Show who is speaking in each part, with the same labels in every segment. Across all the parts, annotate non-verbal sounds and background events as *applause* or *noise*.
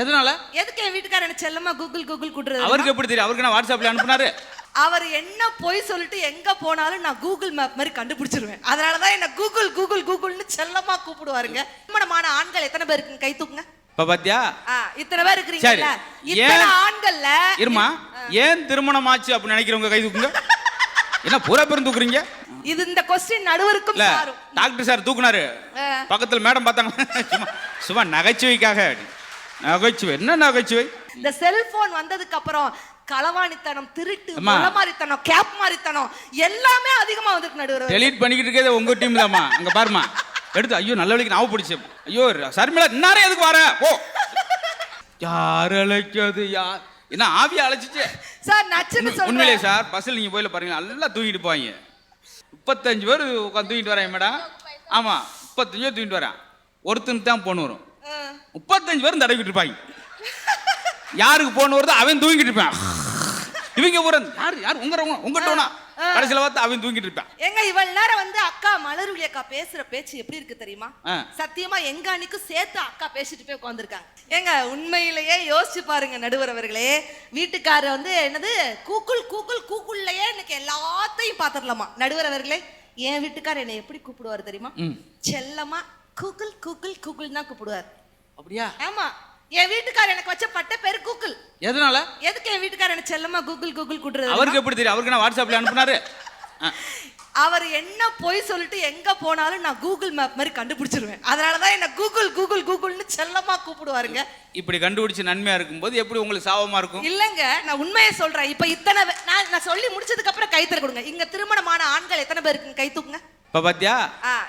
Speaker 1: எதனால?
Speaker 2: எதுக்கு என் வீட்டுக்காரர் என்ன செல்லமா கூகுள் கூகுள் கூட்டுறது?
Speaker 1: அவருக்கு எப்படி தெரியும்? அவருக்கு நான் வாட்ஸ்அப்ல அனுப்புனாரு.
Speaker 2: அவர் என்ன பொய் சொல்லிட்டு எங்க போனாலும் நான் கூகுள் மேப் மாதிரி கண்டுபிடிச்சிருவேன். அதனாலதான் என்ன கூகுள் கூகுள் கூகுள்னு செல்லமா கூப்பிடுவாருங்க. திருமணமான ஆண்கள் எத்தனை பேர் இருக்குங்க? கை தூக்குங்க.
Speaker 1: இப்ப பாத்தியா?
Speaker 2: இத்தனை பேர் இருக்கிறீங்கல்ல? இத்தனை ஆண்கள்ல
Speaker 1: இருமா ஏன் திருமணம் ஆச்சு அப்படின்னு நினைக்கிறவங்க கை தூக்குங்க? என்ன பூரா பேரும் தூக்குறீங்க
Speaker 2: இது இந்த கொஸ்டின் நடுவருக்கும்
Speaker 1: டாக்டர் சார் தூக்குனாரு. பக்கத்துல மேடம் பார்த்தாங்க. சும்மா சும்மா நகைச்சுவைக்காக. நகைச்சுவை. என்ன நகைச்சுவை?
Speaker 2: இந்த செல்போன் வந்ததுக்கு அப்புறம் களவாணித்தனம் திருட்டு
Speaker 1: அம்மா.
Speaker 2: முளமாரித்தனம் கேப் மாரித்தனம் எல்லாமே அதிகமா வந்திருக்கு நடுவர்
Speaker 1: டெலீட் பண்ணிக்கிட்டு இருக்கே உங்க டீம் தாம்மா. அங்க பாருமா எடுத்து ஐயோ நல்ல வழிக்கு நான் பிடிச்சேன் ஐயோ சர்மிளா இன்னாரே எதுக்கு வர? போ. யார் அழைக்காது யார்? என்ன ஆவியா அழைச்சிச்சு?
Speaker 2: சார் நச்சுன்னு
Speaker 1: உண்மையிலே சார் பஸ்ஸில் நீங்க போயில பாருங்க. நல்லா தூங்கிட்டு போவாங்க. முப்பத்தஞ்சு பேர் உட்காந்து தூங்கிட்டு வராங்க மேடம். ஆமா முப்பத்தஞ்சு பேர் தூங்கிட்டு வரேன் ஒருத்தனுக்கு தான் போன் வரும். முப்பத்தஞ்சு பேரும் தடவிட்டு இருப்பாங்க யாருக்கு போன் வருதோ அவன் தூங்கிட்டு இருப்பான். இவங்க ஒரு யார் யார் உங்க உங்ககிட்ட வேணா கடைசியில் பார்த்து அவன் தூங்கிட்டு இருப்பான்.
Speaker 2: ஏங்க இவ்வளவு நேரம் வந்து அக்கா மலருளி அக்கா பேசுற பேச்சு எப்படி இருக்கு தெரியுமா. சத்தியமா எங்க அன்னைக்கும் சேர்த்து அக்கா பேசிட்டு போய் உட்காந்துருக்காங்க ஏங்க உண்மையிலேயே யோசிச்சு பாருங்க நடுவர் அவர்களே வீட்டுக்காரர் வந்து என்னது கூக்குள் கூக்குள் கூக்குள்ளையே இன்னைக்கு எல்லாத்தையும் பாத்திரலாமா நடுவர் அவர்களே என் வீட்டுக்காரர் என்னை எப்படி கூப்பிடுவார் தெரியுமா. செல்லமா கூகுள் கூகுள் கூகுள் தான் கூப்பிடுவார்.
Speaker 1: அப்படியா?
Speaker 2: ஆமா. என் வீட்டுக்காரர் எனக்கு வச்ச பட்ட பேரு கூகுள்.
Speaker 1: எதனால?
Speaker 2: எதுக்கு என் வீட்டுக்காரர் என்ன செல்லமா கூகுள் கூகுள் கூட்டுறது?
Speaker 1: அவருக்கு எப்படி தெரியும்? அவருக்கு நான் வாட்ஸ்அப்ல அனுப்புனாரு.
Speaker 2: அவர் என்ன பொய் சொல்லிட்டு எங்க போனாலும் நான் கூகுள் மேப் மாதிரி கண்டுபிடிச்சிருவேன். அதனாலதான் என்ன கூகுள் கூகுள் கூகுள்னு செல்லமா கூப்பிடுவாருங்க.
Speaker 1: இப்படி கண்டுபிடிச்சு நன்மையா இருக்கும்போது எப்படி உங்களுக்கு சாபமா இருக்கும்?
Speaker 2: இல்லங்க நான் உண்மையை சொல்றேன். இப்ப இத்தனை நான் நான் சொல்லி முடிச்சதுக்கு அப்புறம் கை தர கொடுங்க. இங்க திருமணமான ஆண்கள் எத்தனை பேர் இருக்குங்க? கை தூக்குங்க.
Speaker 1: இப்ப பாத்தியா?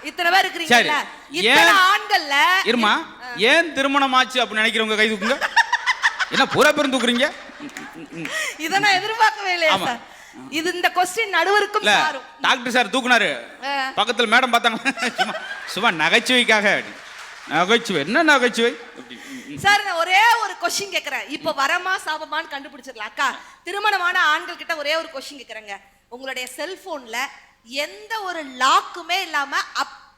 Speaker 2: இத்தனை பேர் இருக்கிறீங்கல்ல. இத்தனை? ஆண்கள்ல
Speaker 1: இருமா? ஏன் திருமணம் ஆச்சு அப்படின்னு நினைக்கிறவங்க கை தூக்குங்க? என்ன பூரா பேரும் தூக்குறீங்க?
Speaker 2: இதை நான் எதிர்பார்க்கவே இல்லையா. சார். இது இந்த கொஸ்டின் நடுவருக்கும்
Speaker 1: இல்ல டாக்டர் சார் தூக்குனாரு. பக்கத்துல மேடம் பார்த்தாங்க. சும்மா சும்மா நகைச்சுவைக்காக. நகைச்சுவை. என்ன நகைச்சுவை.
Speaker 2: சார் நான் ஒரே ஒரு கொஸ்டின் கேக்குறேன். இப்போ வரமா சாபமான்னு கண்டுபிடிச்சிடலாம். அக்கா திருமணமான ஆண்கள் கிட்ட ஒரே ஒரு கொஸ்டின் கேக்குறேங்க. உங்களுடைய செல்போன்ல எந்த ஒரு லாக்குமே இல்லாம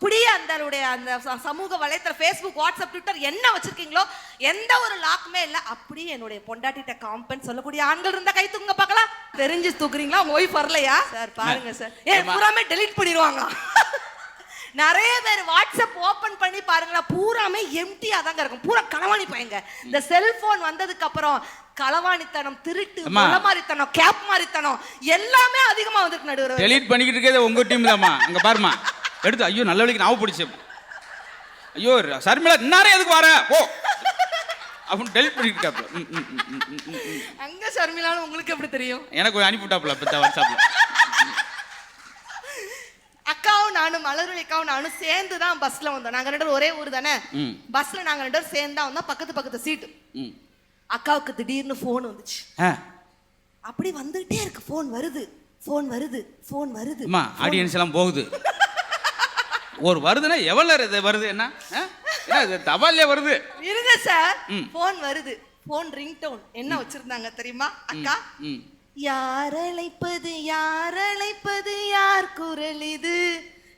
Speaker 2: அப்படியே அந்த அந்த சமூக வலைத்தள ஃபேஸ்புக் வாட்ஸ்அப் ட்விட்டர் என்ன வச்சிருக்கீங்களோ எந்த ஒரு லாக்குமே இல்ல. அப்படியே என்னுடைய பொண்டாட்டிட்ட காம்பன் சொல்லக்கூடிய ஆண்கள் இருந்தா கை தூங்க பார்க்கலாம். தெரிஞ்சு தூக்குறீங்களா? உங்க ஒய்ஃப் வரலையா? சார் பாருங்க சார். ஏ
Speaker 1: ஏம்மா?
Speaker 2: பூராமே டெலீட் பண்ணிடுவாங்க. *laughs* நிறைய பேர் வாட்ஸ்அப் ஓபன் பண்ணி பாருங்களா பூராமே எம்டியா தாங்க இருக்கும். பூரா களவாணி பையங்க. இந்த செல்போன் வந்ததுக்கு அப்புறம் களவாணித்தனம் திருட்டு
Speaker 1: அம்மா.
Speaker 2: முளமாரித்தனம் கேப் மாரித்தனம் எல்லாமே அதிகமா வந்துருக்கு நடுவர்
Speaker 1: டெலீட் பண்ணிக்கிட்டு இருக்கே உங்க டீம் தாம்மா. அங்க பாருமா எடுத்து ஐயோ நல்ல வழிக்கு நான் பிடிச்சேன் ஐயோ சர்மிளா இன்னாரே எதுக்கு வர? போ. அப்படின்னு டெலிட் ம்.
Speaker 2: அங்க ஷர்மிலான்னு உங்களுக்கு எப்படி தெரியும்?
Speaker 1: எனக்கு அனுப்பிவிட்டாப்புல இப்போ வாட்ஸ்அப்ல
Speaker 2: அக்காவும் நானும் மலருளி அக்காவும் நானும் சேர்ந்து தான் பஸ்ல வந்தோம். நாங்க ரெண்டு ஒரே ஊர் தானே. பஸ்ல நாங்க ரெண்டு பேரும் சேர்ந்து தான் வந்தோம் பக்கத்து பக்கத்து சீட்டு அக்காவுக்கு திடீர்னு ஃபோன் வந்துச்சு. அப்படி வந்துகிட்டே இருக்கு. ஃபோன் வருது. ஃபோன் வருது. ஃபோன் வருது.
Speaker 1: ஆடியன்ஸ் எல்லாம் போகுது. ஒரு வருதுன்னா எவ்வளோ நேரம் இது வருது? என்ன? இது? தபால்லே வருது.
Speaker 2: இருங்க சார். போன் வருது. போன் ரிங்டோன் என்ன வச்சிருந்தாங்க தெரியுமா? அக்கா? யார் அழைப்பது? யார் அழைப்பது? யார் குரல் இது?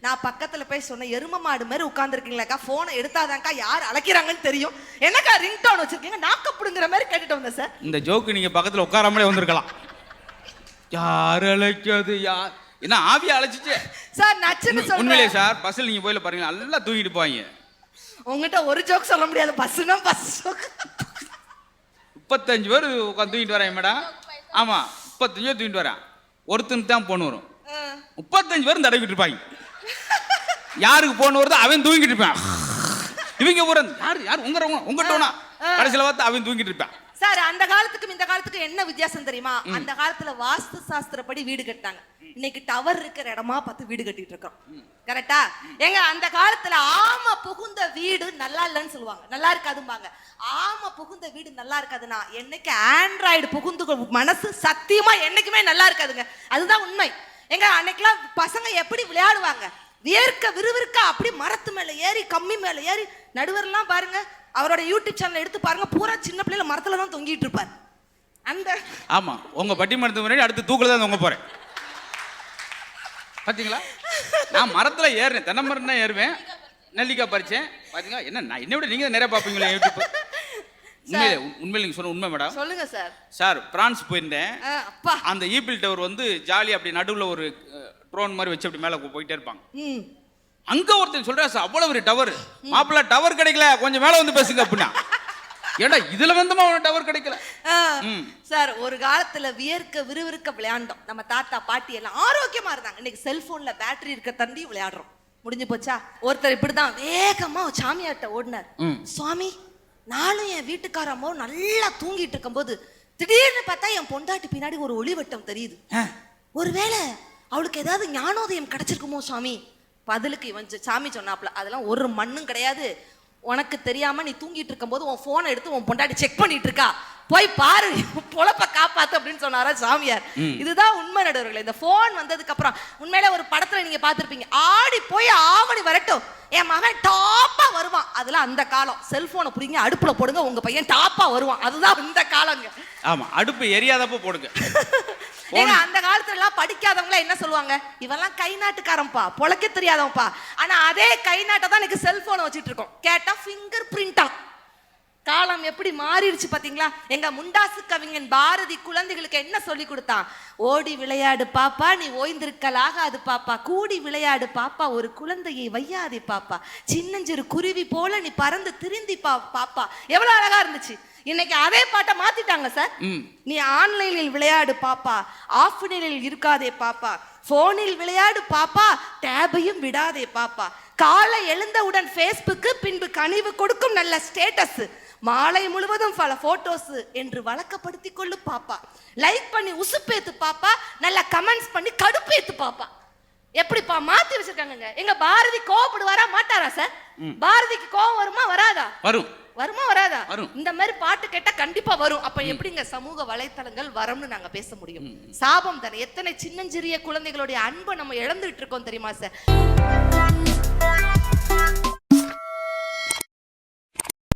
Speaker 2: நான் பக்கத்துல போய் சொன்னேன் எரும மாடு மாதிரி உட்காந்துருக்கீங்களாக்கா போனை எடுத்தாதான்க்கா யார் அழைக்கிறாங்கன்னு தெரியும். என்னக்கா ரிங்டோன் வச்சிருக்கீங்க? நாக்கப்படுங்கிற மாதிரி கேட்டுட்டு வந்தேன் சார்.
Speaker 1: இந்த ஜோக்கு நீங்க பக்கத்துல உட்காராமலே வந்திருக்கலாம். யார் அழைக்காது யார்? என்ன ஆவியா அழைச்சிச்சு?
Speaker 2: சார் நச்சுன்னு
Speaker 1: உண்மையிலே
Speaker 2: சொல்றேன்.
Speaker 1: சார் பஸ்ஸில் நீங்க போயில பாருங்க நல்லா தூங்கிட்டு போவாங்க.
Speaker 2: உங்ககிட்ட ஒரு ஜோக் சொல்ல முடியாது. பஸ்ஸுனா பஸ்
Speaker 1: முப்பத்தஞ்சு பேர் உட்காந்து தூங்கிட்டு வரேன் மேடம். ஆமா முப்பத்தஞ்சு பேர் தூங்கிட்டு வரேன் ஒருத்தனுக்கு தான் போன் வரும். முப்பத்தஞ்சு பேரும் தடவிட்டு இருப்பாங்க யாருக்கு போன் வருதோ அவன் தூங்கிட்டு இருப்பான். இவங்க ஒரு யார் யார்? உங்க உங்ககிட்ட கடைசியில் பார்த்து அவன் தூங்கிட்டு இருப்பான்.
Speaker 2: சார் அந்த காலத்துக்கும் இந்த காலத்துக்கும் என்ன வித்தியாசம் தெரியுமா? அந்த காலத்துல வாஸ்து சாஸ்திரப்படி வீடு கட்டினாங்க. இன்னைக்கு டவர் இருக்கிற இடமா பார்த்து வீடு கட்டிட்டு இருக்கோம். கரெக்டா ஏங்க அந்த காலத்துல ஆம புகுந்த வீடு நல்லா இல்லைன்னு சொல்லுவாங்க. நல்லா இருக்காதும்பாங்க. ஆம புகுந்த வீடு நல்லா இருக்காதுன்னா என்னைக்கு ஆண்ட்ராய்டு புகுந்து மனசு சத்தியமா என்னைக்குமே நல்லா இருக்காதுங்க. அதுதான் உண்மை. ஏங்க அன்னைக்கெல்லாம் பசங்க எப்படி விளையாடுவாங்க? வியர்க்க விறுவிறுக்க அப்படி மரத்து மேல ஏறி கம்மி மேல ஏறி நடுவர்லாம் பாருங்க அவரோட யூடியூப் சேனல் எடுத்து பாருங்க பூரா சின்ன பிள்ளைல மரத்துல தான் தொங்கிட்டு இருப்பார். அந்த
Speaker 1: ஆமா உங்க பட்டிமன்றத்துக்கு முன்னாடி அடுத்து தூக்கில் தான் தொங்க போறேன். பாத்தீங்களா? நான் மரத்துல ஏறினேன் தென்னை மரம் தான் ஏறுவேன். நெல்லிக்காய் பறிச்சேன். பாத்தீங்களா? என்ன நான் என்னை விட நீங்க தான் நிறைய பார்ப்பீங்களா யூடியூப் உண்மையிலே உண்- உண்மையிலே நீங்க சொன்ன உண்மை மேடம்.
Speaker 2: சொல்லுங்க சார்.
Speaker 1: சார் பிரான்ஸ் போயிருந்தேன். அந்த ஈபிள் டவர் வந்து ஜாலி அப்படி நடுவுல ஒரு ட்ரோன் மாதிரி வச்சு அப்படி மேல போயிட்டே இருப்பாங்க. அங்க ஒருத்தன் சொல்றா சார் அவ்வளவு ஒரு டவர். மாப்பிள்ள டவர் கிடைக்கல கொஞ்சம் மேல வந்து பேசுங்க அப்படின்னா. ஏடா இதுல வந்துமா அவன டவர் கிடைக்கல.
Speaker 2: சார் ஒரு காலத்துல வியர்க்க விறுவிறுக்க விளையாண்டோம். நம்ம தாத்தா பாட்டி எல்லாம் ஆரோக்கியமா இருந்தாங்க. இன்னைக்கு செல்போன்ல பேட்டரி இருக்க தண்டி விளையாடுறோம். முடிஞ்சு போச்சா? ஒருத்தர் இப்படிதான் வேகமா ஒரு சாமியார்ட்ட ஓடினார். சுவாமி நானும் என் வீட்டுக்காரம்மோ நல்லா தூங்கிட்டு இருக்கும்போது திடீர்னு பார்த்தா என் பொண்டாட்டி பின்னாடி ஒரு ஒளிவட்டம் தெரியுது. ஒருவேளை அவளுக்கு ஏதாவது ஞானோதயம் கிடைச்சிருக்குமோ சுவாமி? பதிலுக்கு இவன் சாமி சொன்னாப்ல அதெல்லாம் ஒரு மண்ணும் கிடையாது. உனக்கு தெரியாம நீ தூங்கிட்டு இருக்கும்போது உன் போனை எடுத்து உன் பொண்டாட்டி செக் பண்ணிட்டு இருக்கா. போய் பாரு பொழப்ப காப்பாத்து அப்படின்னு சொன்னாரா சாமியார். இதுதான் உண்மை நடுவர்களே. இந்த போன் வந்ததுக்கு அப்புறம் உண்மையில ஒரு படத்துல நீங்க பார்த்திருப்பீங்க. ஆடி போய் ஆவணி வரட்டும். என் மகன் டாப்பா வருவான். அதெல்லாம் அந்த காலம். செல்போனை புடிங்க அடுப்புல போடுங்க உங்க பையன் டாப்பா வருவான். அதுதான் இந்த காலங்க.
Speaker 1: ஆமா அடுப்பு எரியாதப்ப போடுங்க. *laughs*
Speaker 2: ஏங்க அந்த காலத்துல எல்லாம் படிக்காதவங்க என்ன சொல்லுவாங்க? இவெல்லாம் கை நாட்டுக்காரன்பா பொழைக்க தெரியாதவன்ப்பா. ஆனா அதே கை நாட்டை தான் எனக்கு செல்போன் வச்சுட்டு இருக்கோம் கேட்டா ஃபிங்கர் பிரிண்டா காலம் எப்படி மாறிடுச்சு பாத்தீங்களா? எங்க முண்டாசு கவிஞன் பாரதி குழந்தைகளுக்கு என்ன சொல்லி கொடுத்தான்? ஓடி விளையாடு பாப்பா நீ ஓய்ந்திருக்கலாகாது பாப்பா. கூடி விளையாடு பாப்பா ஒரு குழந்தையை வையாதே பாப்பா. சின்னஞ்சிறு குருவி போல நீ பறந்து திருந்தி பா பாப்பா. எவ்வளவு அழகா இருந்துச்சு. இன்னைக்கு அதே பாட்டை மாத்திட்டாங்க சார். நீ ஆன்லைனில் விளையாடு பாப்பா ஆஃப்லைனில் இருக்காதே பாப்பா போனில் விளையாடு பாப்பா டேபையும் விடாதே பாப்பா. காலை எழுந்தவுடன் ஃபேஸ்புக்கு பின்பு கனிவு கொடுக்கும் நல்ல ஸ்டேட்டஸ் மாலை முழுவதும் பல போட்டோஸ் என்று வழக்கப்படுத்திக் கொள்ளு பாப்பா. லைக் பண்ணி உசுப்பேத்து பாப்பா நல்ல கமெண்ட்ஸ் பண்ணி கடுப்பேத்து பாப்பா. எப்படிப்பா மாத்தி வச்சிருக்காங்கங்க? எங்க பாரதி கோவப்படுவாரா மாட்டாரா சார் பாரதிக்கு கோவம் வருமா வராதா?
Speaker 1: வரும்.
Speaker 2: வருமா வராதா?
Speaker 1: வரும்.
Speaker 2: இந்த மாதிரி பாட்டு கேட்டா கண்டிப்பா வரும். அப்ப எப்படிங்க சமூக வலைத்தளங்கள் வரும்னு நாங்க பேச முடியும்? சாபம் தானே. எத்தனை சின்னஞ்சிறிய குழந்தைகளுடைய அன்பை நம்ம இழந்துட்டு இருக்கோம் தெரியுமா சார்